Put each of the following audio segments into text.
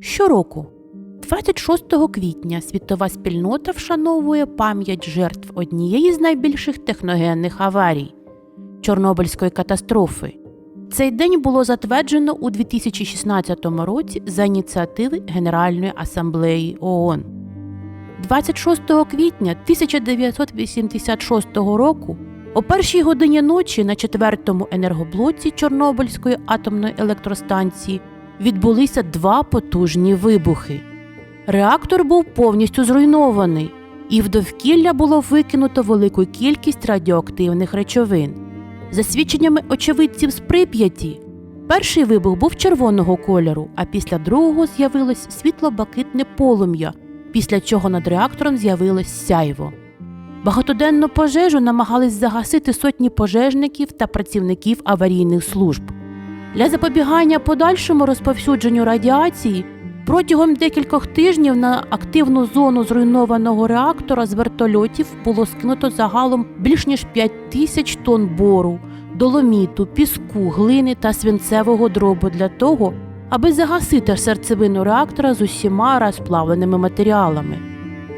Щороку, 26 квітня, світова спільнота вшановує пам'ять жертв однієї з найбільших техногенних аварій Чорнобильської катастрофи. Цей день було затверджено у 2016 році за ініціативи Генеральної асамблеї ООН. 26 квітня 1986 року о першій годині ночі на четвертому енергоблоці Чорнобильської атомної електростанції відбулися два потужні вибухи. Реактор був повністю зруйнований, і в довкілля було викинуто велику кількість радіоактивних речовин. За свідченнями очевидців з Прип'яті, перший вибух був червоного кольору, а після другого з'явилось світло-блакитне полум'я, після чого над реактором з'явилось сяйво. Багатоденну пожежу намагались загасити сотні пожежників та працівників аварійних служб. Для запобігання подальшому розповсюдженню радіації протягом декількох тижнів на активну зону зруйнованого реактора з вертольотів було скинуто загалом більш ніж 5 тисяч тонн бору, доломіту, піску, глини та свинцевого дробу для того, аби загасити серцевину реактора з усіма розплавленими матеріалами.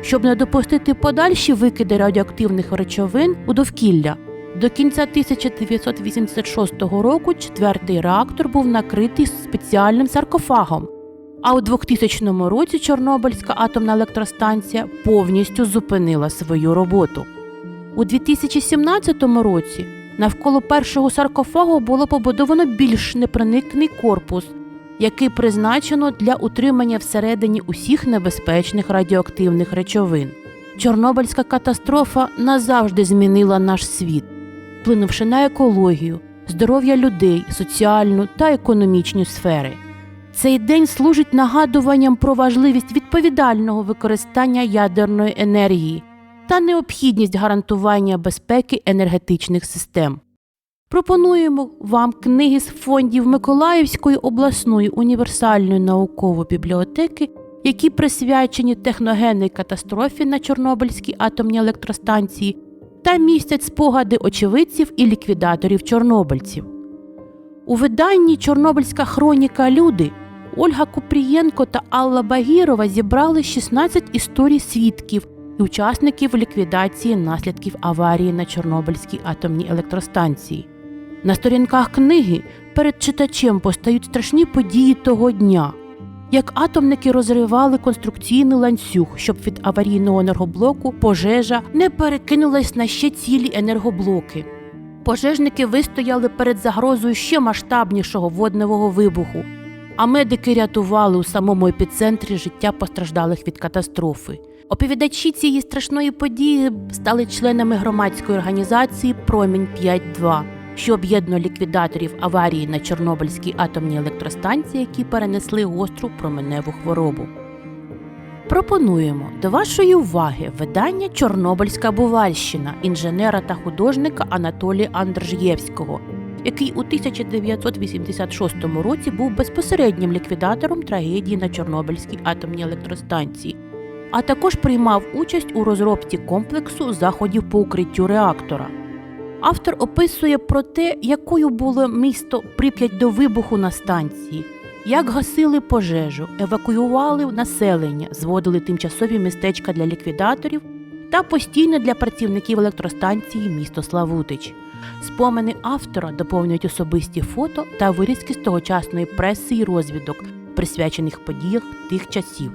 Щоб не допустити подальші викиди радіоактивних речовин у довкілля, до кінця 1986 року четвертий реактор був накритий спеціальним саркофагом, а у 2000 році Чорнобильська атомна електростанція повністю зупинила свою роботу. У 2017 році навколо першого саркофагу було побудовано більш непроникний корпус, який призначено для утримання всередині усіх небезпечних радіоактивних речовин. Чорнобильська катастрофа назавжди змінила наш світ, вплинувши на екологію, здоров'я людей, соціальну та економічну сфери. Цей день служить нагадуванням про важливість відповідального використання ядерної енергії та необхідність гарантування безпеки енергетичних систем. Пропонуємо вам книги з фондів Миколаївської обласної універсальної наукової бібліотеки, які присвячені техногенній катастрофі на Чорнобильській атомній електростанції та містять спогади очевидців і ліквідаторів чорнобильців. У виданні Чорнобильська хроніка Люди Ольга Купрієнко та Алла Багірова зібрали 16 історій свідків і учасників ліквідації наслідків аварії на Чорнобильській атомній електростанції. На сторінках книги перед читачем постають страшні події того дня, як атомники розривали конструкційний ланцюг, щоб від аварійного енергоблоку пожежа не перекинулась на ще цілі енергоблоки. Пожежники вистояли перед загрозою ще масштабнішого водневого вибуху, а медики рятували у самому епіцентрі життя постраждалих від катастрофи. Оповідачі цієї страшної події стали членами громадської організації Промінь 5.2, що об'єднує ліквідаторів аварії на Чорнобильській атомній електростанції, які перенесли гостру променеву хворобу. Пропонуємо до вашої уваги видання Чорнобильська Бувальщина інженера та художника Анатолія Андржєвського, який у 1986 році був безпосереднім ліквідатором трагедії на Чорнобильській атомній електростанції, а також приймав участь у розробці комплексу заходів по укриттю реактора. Автор описує про те, якою було місто Прип'ять до вибуху на станції, як гасили пожежу, евакуювали населення, зводили тимчасові містечка для ліквідаторів та постійно для працівників електростанції місто Славутич. Спомини автора доповнюють особисті фото та вирізки з тогочасної преси і розвідок, присвячених подіях тих часів.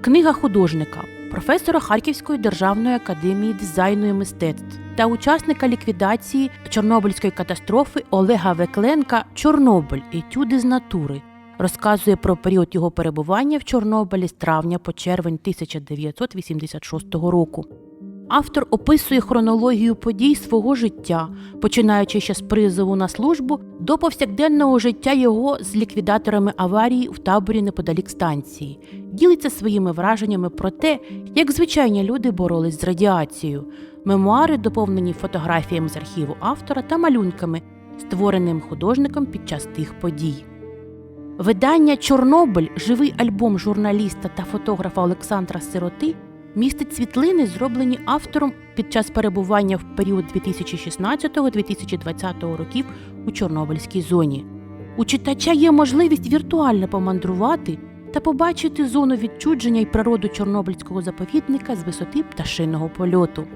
Книга художника, професора Харківської державної академії дизайну і мистецтв та учасника ліквідації Чорнобильської катастрофи Олега Векленка Чорнобиль етюди з натури розказує про період його перебування в Чорнобилі з травня по червень 1986 року. Автор описує хронологію подій свого життя, починаючи ще з призову на службу до повсякденного життя його з ліквідаторами аварії в таборі неподалік станції, ділиться своїми враженнями про те, як звичайні люди боролись з радіацією. Мемуари доповнені фотографіями з архіву автора та малюнками, створеним художником під час тих подій. Видання Чорнобиль живий альбом журналіста та фотографа Олександра Сироти містить світлини, зроблені автором під час перебування в період 2016-2020 років у Чорнобильській зоні. У читача є можливість віртуально помандрувати та побачити зону відчудження і природу Чорнобильського заповідника з висоти пташиного польоту.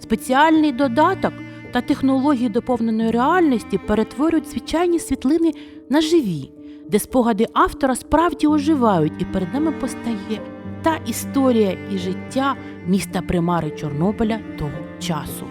Спеціальний додаток та технології доповненої реальності перетворюють звичайні світлини на живі, де спогади автора справді оживають, і перед нами постає та історія і життя міста Примари Чорнобиля того часу.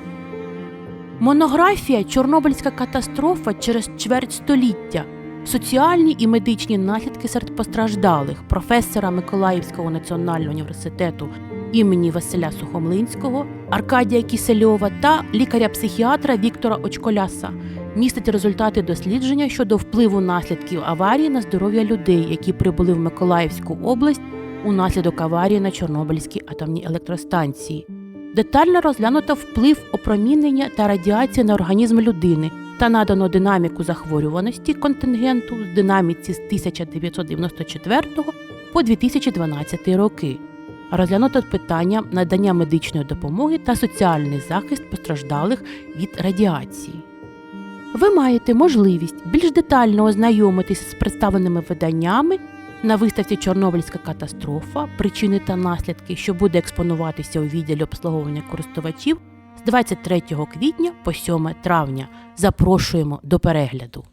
Монографія Чорнобильська катастрофа через чверть століття. Соціальні і медичні наслідки серед постраждалих професора Миколаївського національного університету імені Василя Сухомлинського, Аркадія Кісельова та лікаря-психіатра Віктора Очколяса містить результати дослідження щодо впливу наслідків аварії на здоров'я людей, які прибули в Миколаївську область унаслідок аварії на Чорнобильській атомній електростанції. Детально розглянуто вплив опромінення та радіації на організм людини та надано динаміку захворюваності контингенту в динаміці з 1994 по 2012 роки. Розглянуто питання надання медичної допомоги та соціальний захист постраждалих від радіації. Ви маєте можливість більш детально ознайомитись з представленими виданнями на виставці Чорнобильська катастрофа, причини та наслідки, що буде експонуватися у відділі обслуговування користувачів з 23 квітня по 7 травня. Запрошуємо до перегляду.